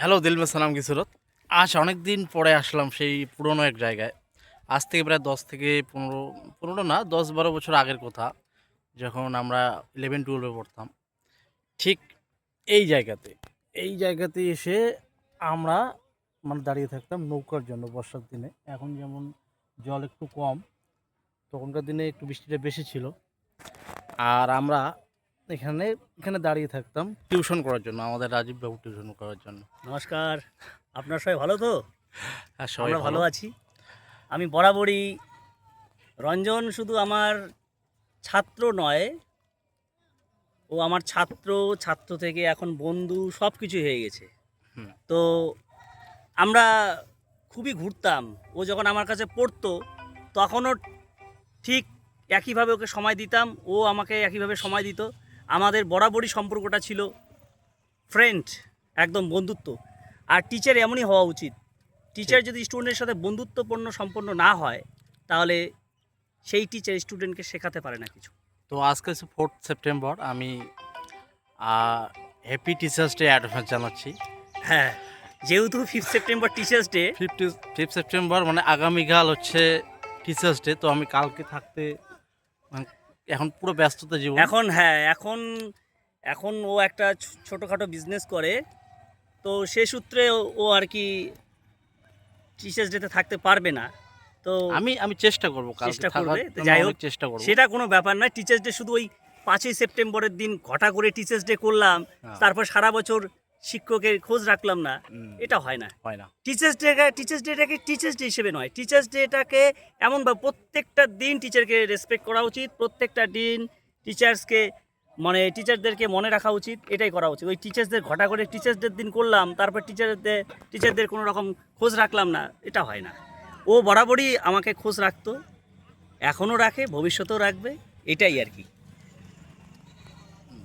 Hello দিলমে সালাম কিশোরত আজ অনেক দিন পরে আসলাম সেই পুরনো এক জায়গায়। আজ থেকে প্রায় দশ থেকে পনেরো পনেরো না, দশ বারো বছর আগের কথা, যখন আমরা ইলেভেন টুয়েলভে পড়তাম। ঠিক এই জায়গাতে এই জায়গাতে এসে আমরা মানে দাঁড়িয়ে থাকতাম নৌকার জন্য বর্ষার দিনে। এখন যেমন জল একটু কম, তখনকার দিনে একটু বৃষ্টিটা বেশি ছিল। আর আমরা এখানে এখানে দাঁড়িয়ে থাকতাম। টিউশন করার জন্য আমাদের রাজীব বাবু টিউশন করার জন্য। নমস্কার। আপনার সবাই ভালো তো? আর সবাই আমরা ভালো। আছি। আমি বরাবরই রঞ্জন শুধু আমার ছাত্র নয় ও আমার ছাত্র ছাত্র থেকে এখন বন্ধু সব কিছু হয়ে গেছে। তো আমরা খুবই ঘুরতাম। ও যখন আমার কাছে পড়তো তখনও ঠিক একইভাবে ওকে সময় দিতাম। ও আমাকে একইভাবে সময় দিত। আমাদের বরাবরই সম্পর্কটা ছিল ফ্রেন্ড একদম বন্ধুত্ব। আর টিচার এমনই হওয়া উচিত। টিচার যদি স্টুডেন্টের সাথে বন্ধুত্বপূর্ণ সম্পন্ন না হয় তাহলে সেই টিচার স্টুডেন্টকে শেখাতে পারে না কিছু। তো আজকে হচ্ছে ফোর্থ সেপ্টেম্বর আমি হ্যাপি টিচার্স ডে অ্যাডভান্স জানাচ্ছি। হ্যাঁ যেহেতু fifth September teachers day fifty fifth September মানে আগামীকাল হচ্ছে টিচার্স ডে তো আমি কালকে থাকতে মানে এখন পুরো ব্যস্ততা জীবন। এখন হ্যাঁ এখন এখন ও একটা ছোটোখাটো বিজনেস করে। তো সে সূত্রে ও- আর কি টিচার্স ডেতে থাকতে পারবে না। তো আমি আমি চেষ্টা করব চেষ্টা করবে, যাই হোক, চেষ্টা করব। সেটা কোনো ব্যাপার নয়। টিচার্স ডে শুধু ওই পাঁচই সেপ্টেম্বরের দিন ঘটা করে টিচার্স ডে করলাম। হ্যাঁ। তারপর সারা বছর শিক্ষকের খোঁজ রাখলাম না এটা হয় না। হয় না। টিচার্স ডে টিচার্স ডেটাকে টিচার্স ডে হিসেবে নয়। টিচার্স ডেটাকে এমন বা প্রত্যেকটা দিন টিচারকে রেসপেক্ট করা উচিত প্রত্যেকটা দিন টিচার্সকে মানে টিচারদেরকে মনে রাখা উচিত এটাই করা উচিত। ওই টিচার্সদের ঘটা করে টিচার্সদের দিন করলাম তারপর টিচারদের টিচারদের কোনো রকম খোঁজ রাখলাম না এটা হয় না। ও বরাবরই আমাকে খোঁজ রাখতো এখনও রাখে ভবিষ্যতেও রাখবে এটাই আর কি।